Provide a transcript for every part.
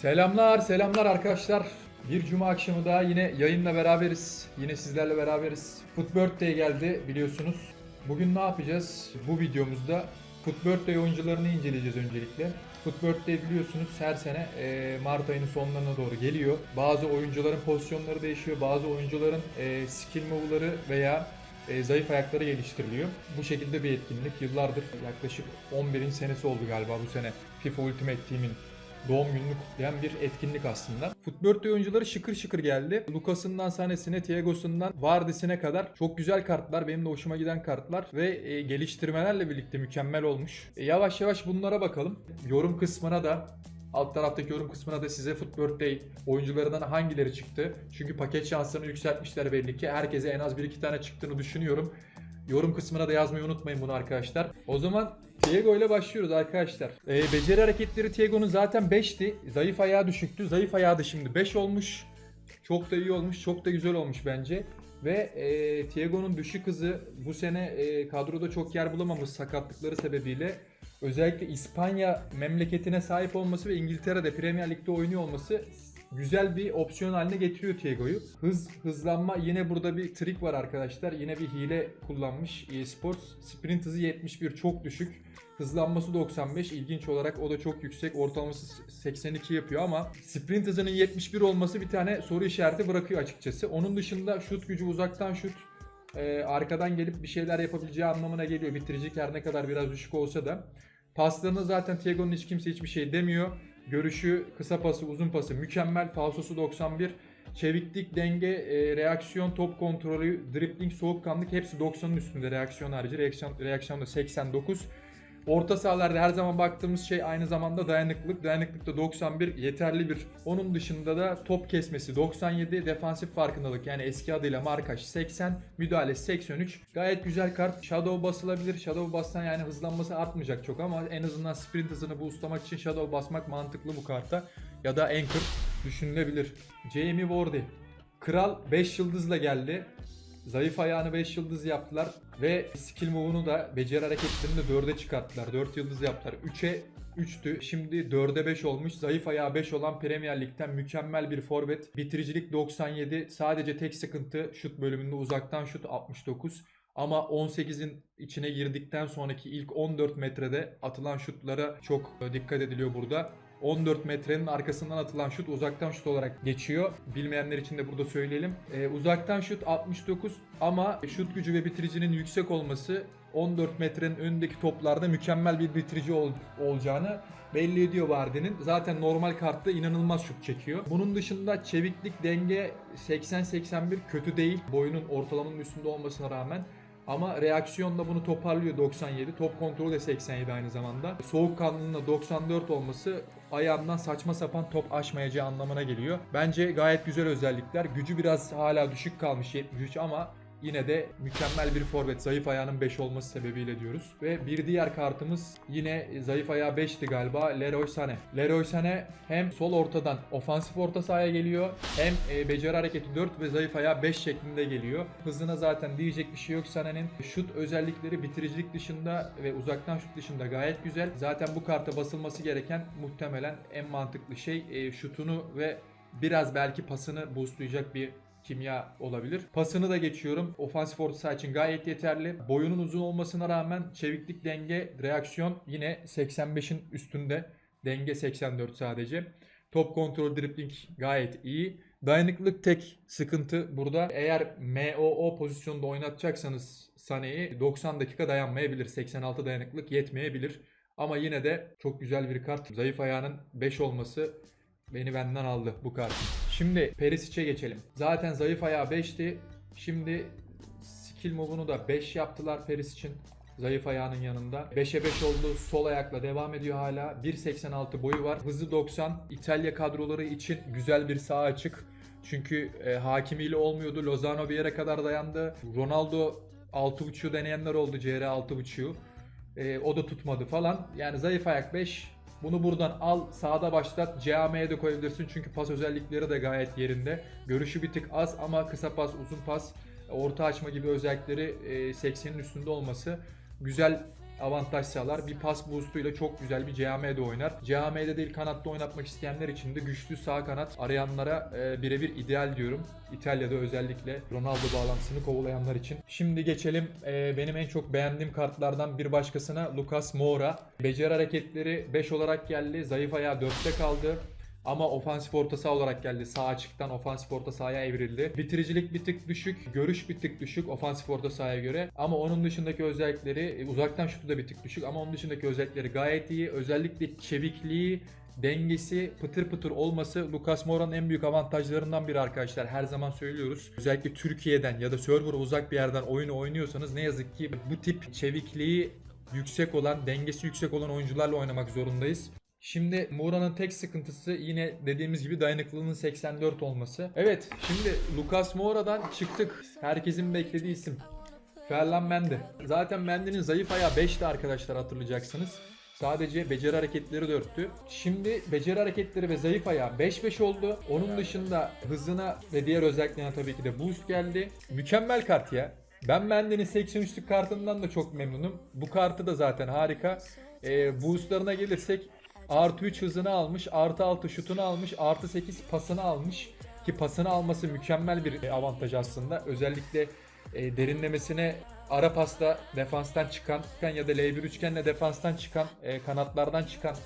Selamlar, selamlar arkadaşlar. Bir cuma akşamı daha yine yayınla beraberiz. Yine sizlerle beraberiz. Foot Birthday geldi biliyorsunuz. Bugün ne yapacağız? Bu videomuzda Foot Birthday oyuncularını inceleyeceğiz öncelikle. Foot Birthday biliyorsunuz her sene e, Mart ayının sonlarına doğru geliyor. Bazı oyuncuların pozisyonları değişiyor. Bazı oyuncuların e, skill move'ları veya e, zayıf ayakları geliştiriliyor. Bu şekilde bir etkinlik. Yıllardır yaklaşık 11. senesi oldu galiba bu sene FIFA Ultimate Team'in doğum gününü kutlayan bir etkinlik aslında. Footbirthday oyuncuları şıkır şıkır geldi. Lucas'ından Sane'sine, Thiago'sundan Vardis'ine kadar çok güzel kartlar. Benim de hoşuma giden kartlar ve e, geliştirmelerle birlikte mükemmel olmuş. E, yavaş yavaş bunlara bakalım. Yorum kısmına da Alt taraftaki yorum kısmına da size Footbirthday oyuncularından hangileri çıktı? Çünkü paket şanslarını yükseltmişler belli ki. Herkese en az 1-2 tane çıktığını düşünüyorum. Yorum kısmına da yazmayı unutmayın bunu arkadaşlar. O zaman Diego ile başlıyoruz arkadaşlar. Ee, beceri hareketleri Diego'nun zaten 5'ti. Zayıf ayağı düşüktü. Zayıf ayağı da şimdi 5 olmuş. Çok da iyi olmuş. Çok da güzel olmuş bence. Ve e, Diego'nun düşük hızı bu sene e, kadroda çok yer bulamamış sakatlıkları sebebiyle. Özellikle İspanya memleketine sahip olması ve İngiltere'de Premier Lig'de oynuyor olması güzel bir opsiyon haline getiriyor Tiego'yu. Hız, hızlanma yine burada bir trik var arkadaşlar. Yine bir hile kullanmış eSports. Sprint hızı 71 çok düşük. Hızlanması 95. İlginç olarak o da çok yüksek. Ortalaması 82 yapıyor ama sprint hızının 71 olması bir tane soru işareti bırakıyor açıkçası. Onun dışında şut gücü uzaktan şut e, arkadan gelip bir şeyler yapabileceği anlamına geliyor. Bitiricilik her ne kadar biraz düşük olsa da. Paslarını zaten Tiego'nun hiç kimse hiçbir şey demiyor. Görüşü, kısa pası, uzun pası mükemmel. Falsosu 91. Çeviklik, denge, e, reaksiyon, top kontrolü, dribbling, soğukkanlık hepsi 90'ın üstünde reaksiyon harici. Reaksiyon, reaksiyon da 89. Orta sahalarda her zaman baktığımız şey aynı zamanda dayanıklılık. Dayanıklıkta 91 yeterli bir. Onun dışında da top kesmesi 97, defansif farkındalık yani eski adıyla markaj 80, müdahale 83. Gayet güzel kart. Shadow basılabilir. Shadow bassan yani hızlanması artmayacak çok ama en azından sprint hızını boostlamak için Shadow basmak mantıklı bu karta. Ya da Anchor düşünülebilir. Jamie Vardy. Kral 5 yıldızla geldi. Zayıf ayağını 5 yıldız yaptılar ve skill move'unu da beceri hareketlerini de 4'e çıkarttılar. 4 yıldız yaptılar. 3'e 3'tü. Şimdi 4'e 5 olmuş. Zayıf ayağı 5 olan Premier Lig'den mükemmel bir forvet. Bitiricilik 97. Sadece tek sıkıntı şut bölümünde uzaktan şut 69. Ama 18'in içine girdikten sonraki ilk 14 metrede atılan şutlara çok dikkat ediliyor burada. 14 metrenin arkasından atılan şut uzaktan şut olarak geçiyor. Bilmeyenler için de burada söyleyelim. Ee, uzaktan şut 69 ama şut gücü ve bitiricinin yüksek olması 14 metrenin önündeki toplarda mükemmel bir bitirici ol- olacağını belli ediyor Vardy'nin. Zaten normal kartta inanılmaz şut çekiyor. Bunun dışında çeviklik, denge 80-81 kötü değil. Boyunun ortalamanın üstünde olmasına rağmen. Ama reaksiyonla bunu toparlıyor 97. Top kontrolü de 87 aynı zamanda. Soğukkanlılığında 94 olması ayağından saçma sapan top aşmayacağı anlamına geliyor. Bence gayet güzel özellikler. Gücü biraz hala düşük kalmış 73 ama yine de mükemmel bir forvet. Zayıf ayağının 5 olması sebebiyle diyoruz. Ve bir diğer kartımız yine zayıf ayağı 5'ti galiba. Leroy Sané. Leroy Sané hem sol ortadan ofansif orta sahaya geliyor. Hem e, beceri hareketi 4 ve zayıf ayağı 5 şeklinde geliyor. Hızına zaten diyecek bir şey yok Sané'nin. Şut özellikleri bitiricilik dışında ve uzaktan şut dışında gayet güzel. Zaten bu karta basılması gereken muhtemelen en mantıklı şey e, şutunu ve biraz belki pasını boostlayacak bir kimya olabilir. Pasını da geçiyorum. Ofansif orta için gayet yeterli. Boyunun uzun olmasına rağmen çeviklik, denge, reaksiyon yine 85'in üstünde. Denge 84 sadece. Top kontrol, dribbling gayet iyi. Dayanıklılık tek sıkıntı burada. Eğer MOO pozisyonda oynatacaksanız Sané'yi 90 dakika dayanmayabilir. 86 dayanıklılık yetmeyebilir. Ama yine de çok güzel bir kart. Zayıf ayağının 5 olması beni benden aldı bu kart. Şimdi Perisic'e geçelim. Zaten zayıf ayağı 5'ti. Şimdi skill move'unu da 5 yaptılar Perisic'in. Zayıf ayağının yanında. 5'e 5 oldu. Sol ayakla devam ediyor hala. 1.86 boyu var. Hızı 90. İtalya kadroları için güzel bir sağ açık. Çünkü e, hakimiyle olmuyordu. Lozano bir yere kadar dayandı. Ronaldo 6.5'u deneyenler oldu. CR 6.5'u. E, o da tutmadı falan. Yani zayıf ayak 5. Bunu buradan al sağda başlat. CAM'ye de koyabilirsin çünkü pas özellikleri de gayet yerinde. Görüşü bir tık az ama kısa pas, uzun pas, orta açma gibi özellikleri e, 80'in üstünde olması güzel avantaj sağlar. Bir pas boostuyla çok güzel bir CAM'de oynar. CAM'de değil kanatta oynatmak isteyenler için de güçlü sağ kanat arayanlara e, birebir ideal diyorum. İtalya'da özellikle Ronaldo bağlantısını kovalayanlar için. Şimdi geçelim e, benim en çok beğendiğim kartlardan bir başkasına Lucas Moura. Beceri hareketleri 5 olarak geldi. Zayıf ayağı 4'te kaldı. Ama ofansif orta saha olarak geldi. Sağ açıktan ofansif orta sahaya evrildi. Bitiricilik bir tık düşük, görüş bir tık düşük ofansif orta sahaya göre. Ama onun dışındaki özellikleri, e, uzaktan şutu da bir tık düşük ama onun dışındaki özellikleri gayet iyi. Özellikle çevikliği, dengesi, pıtır pıtır olması Lucas Moura'nın en büyük avantajlarından biri arkadaşlar. Her zaman söylüyoruz. Özellikle Türkiye'den ya da server'a uzak bir yerden oyunu oynuyorsanız ne yazık ki bu tip çevikliği yüksek olan, dengesi yüksek olan oyuncularla oynamak zorundayız. Şimdi Moura'nın tek sıkıntısı yine dediğimiz gibi dayanıklılığının 84 olması. Evet şimdi Lucas Moura'dan çıktık. Herkesin beklediği isim. Ferland Mendy. Zaten Mendy'nin zayıf ayağı 5'ti arkadaşlar hatırlayacaksınız. Sadece beceri hareketleri 4'tü. Şimdi beceri hareketleri ve zayıf ayağı 5-5 oldu. Onun dışında hızına ve diğer özelliklerine tabii ki de boost geldi. Mükemmel kart ya. Ben Mendy'nin 83'lük kartından da çok memnunum. Bu kartı da zaten harika. Ee, boostlarına gelirsek Artı 3 hızını almış, artı 6 şutunu almış, artı 8 pasını almış. Ki pasını alması mükemmel bir avantaj aslında. Özellikle e, derinlemesine ara pasta defanstan çıkan ya da L1 üçgenle defanstan çıkan, e, kanatlardan çıkan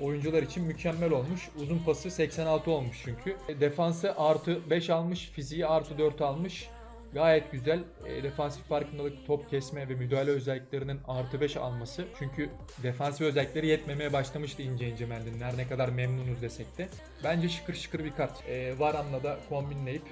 oyuncular için mükemmel olmuş. Uzun pası 86 olmuş çünkü. E, defansı artı 5 almış, fiziği artı 4 almış. Gayet güzel. E, defansif farkındalık, top kesme ve müdahale özelliklerinin artı 5 alması. Çünkü defansif özellikleri yetmemeye başlamıştı ince ince Mendy'nin. Her ne kadar memnunuz desek de. Bence şıkır şıkır bir kart. E, Varan'la da kombinleyip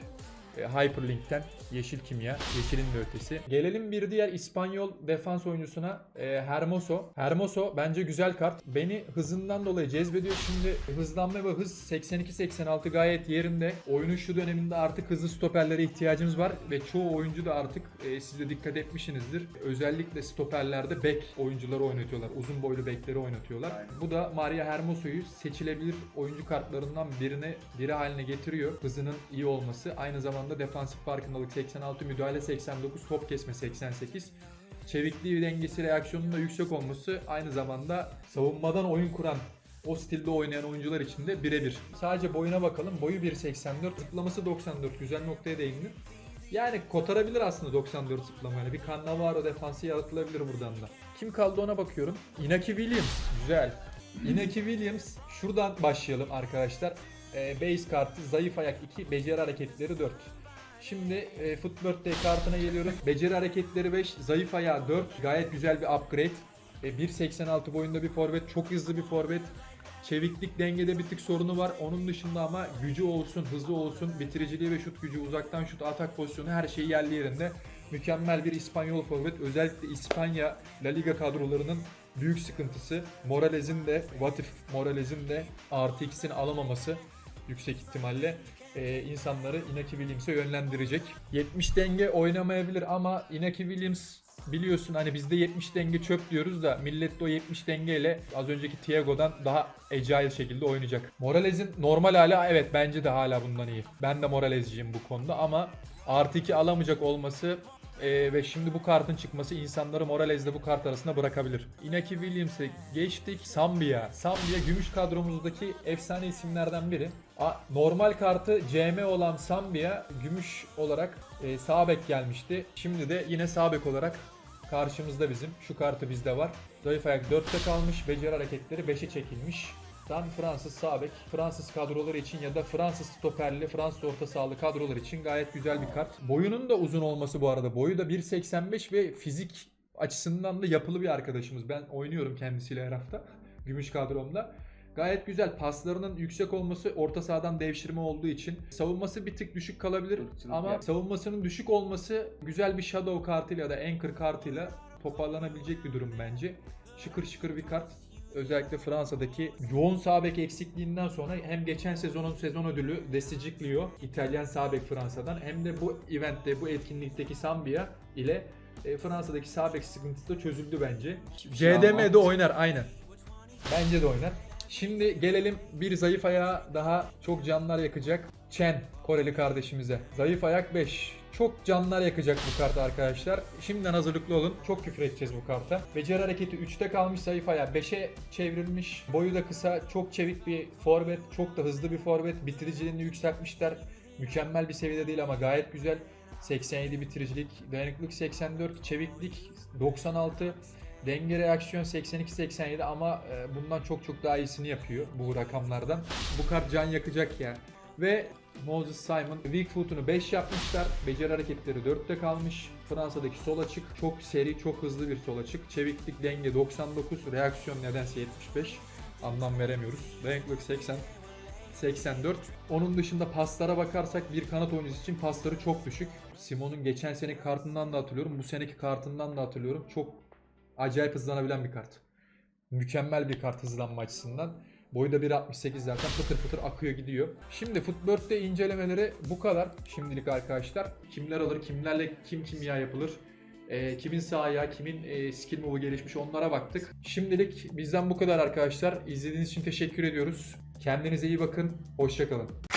Hyperlink'ten yeşil kimya, yeşilin de ötesi. Gelelim bir diğer İspanyol defans oyuncusuna e, Hermoso. Hermoso bence güzel kart. Beni hızından dolayı cezbediyor. Şimdi hızlanma ve hız 82-86 gayet yerinde. Oyunun şu döneminde artık hızlı stoperlere ihtiyacımız var ve çoğu oyuncu da artık e, siz de dikkat etmişsinizdir. Özellikle stoperlerde bek oyuncuları oynatıyorlar. Uzun boylu bekleri oynatıyorlar. Aynen. Bu da Maria Hermoso'yu seçilebilir oyuncu kartlarından birine biri haline getiriyor. Hızının iyi olması. Aynı zamanda defansif farkındalık 86, müdahale 89, top kesme 88. Çevikliği, dengesi, reaksiyonun da yüksek olması aynı zamanda savunmadan oyun kuran o stilde oynayan oyuncular için de birebir. Sadece boyuna bakalım. Boyu 1.84, zıplaması 94. Güzel noktaya değindi. Yani kotarabilir aslında 94 zıplamayla. Bir Cannavaro defansı yaratılabilir buradan da. Kim kaldı ona bakıyorum. Inaki Williams. Güzel. Inaki Williams. Şuradan başlayalım arkadaşlar. Ee, base kartı zayıf ayak 2, beceri hareketleri 4. Şimdi e, Foot Birthday kartına geliyoruz. Beceri hareketleri 5, zayıf ayağı 4. Gayet güzel bir upgrade. E, 1.86 boyunda bir forvet, çok hızlı bir forvet. Çeviklik dengede bir tık sorunu var. Onun dışında ama gücü olsun, hızlı olsun, bitiriciliği ve şut gücü, uzaktan şut, atak pozisyonu her şey yerli yerinde. Mükemmel bir İspanyol forvet. Özellikle İspanya La Liga kadrolarının büyük sıkıntısı. Morales'in de, Vatif Morales'in de artı ikisini alamaması yüksek ihtimalle e, insanları Inaki Williams'e yönlendirecek. 70 denge oynamayabilir ama Inaki Williams biliyorsun hani bizde 70 denge çöp diyoruz da millet de o 70 dengeyle az önceki Thiago'dan daha agile şekilde oynayacak. Morales'in normal hali evet bence de hala bundan iyi. Ben de Morales'ciyim bu konuda ama artı 2 alamayacak olması ee, ve şimdi bu kartın çıkması insanları Morales'le bu kart arasında bırakabilir. Inaki Williams'e geçtik. Sambia. Sambia gümüş kadromuzdaki efsane isimlerden biri. Normal kartı CM olan Sambia gümüş olarak e, sağ bek gelmişti. Şimdi de yine sağ bek olarak karşımızda bizim. Şu kartı bizde var. Zayıf ayak 4'te kalmış. Beceri hareketleri 5'e çekilmiş. Tam Fransız sağ bek, Fransız kadroları için ya da Fransız stoperli, Fransız orta sahalı kadrolar için gayet güzel bir kart. Boyunun da uzun olması bu arada. Boyu da 1.85 ve fizik açısından da yapılı bir arkadaşımız. Ben oynuyorum kendisiyle her hafta. Gümüş kadromda. Gayet güzel. Paslarının yüksek olması orta sahadan devşirme olduğu için savunması bir tık düşük kalabilir Irkçılık ama yap- savunmasının düşük olması güzel bir shadow kartıyla ya da anchor kartıyla toparlanabilecek bir durum bence. Şıkır şıkır bir kart. Özellikle Fransa'daki yoğun sağ bek eksikliğinden sonra hem geçen sezonun sezon ödülü destekliyor İtalyan sağ bek Fransa'dan hem de bu eventte bu etkinlikteki Sambia ile e, Fransa'daki sağ bek sıkıntısı da çözüldü bence. CDM'de oynar aynen. Bence de oynar. Şimdi gelelim bir zayıf ayağa daha çok canlar yakacak. Chen Koreli kardeşimize. Zayıf ayak 5. çok canlar yakacak bu kart arkadaşlar. Şimdiden hazırlıklı olun. Çok küfür edeceğiz bu karta. Beceri hareketi 3'te kalmış zayıf ayağı 5'e çevrilmiş. Boyu da kısa. Çok çevik bir forvet. Çok da hızlı bir forvet. Bitiriciliğini yükseltmişler. Mükemmel bir seviyede değil ama gayet güzel. 87 bitiricilik, dayanıklılık 84, çeviklik 96, denge reaksiyon 82-87 ama e, bundan çok çok daha iyisini yapıyor bu rakamlardan. Bu kart can yakacak ya. Ve Moses Simon weak foot'unu 5 yapmışlar. Beceri hareketleri 4'te kalmış. Fransa'daki sol açık. Çok seri, çok hızlı bir sol açık. Çeviklik, denge 99, reaksiyon nedense 75. Anlam veremiyoruz. Dayanıklılık 80. 84. Onun dışında paslara bakarsak bir kanat oyuncusu için pasları çok düşük. Simon'un geçen sene kartından da hatırlıyorum. Bu seneki kartından da hatırlıyorum. Çok acayip hızlanabilen bir kart. Mükemmel bir kart hızlanma açısından. Boyu da 1.68 zaten pıtır pıtır akıyor gidiyor. Şimdi Footbird'de incelemeleri bu kadar şimdilik arkadaşlar. Kimler alır, kimlerle kim kimya yapılır, e, kimin sağ kimin e, skill move'u gelişmiş onlara baktık. Şimdilik bizden bu kadar arkadaşlar. İzlediğiniz için teşekkür ediyoruz. Kendinize iyi bakın. Hoşçakalın.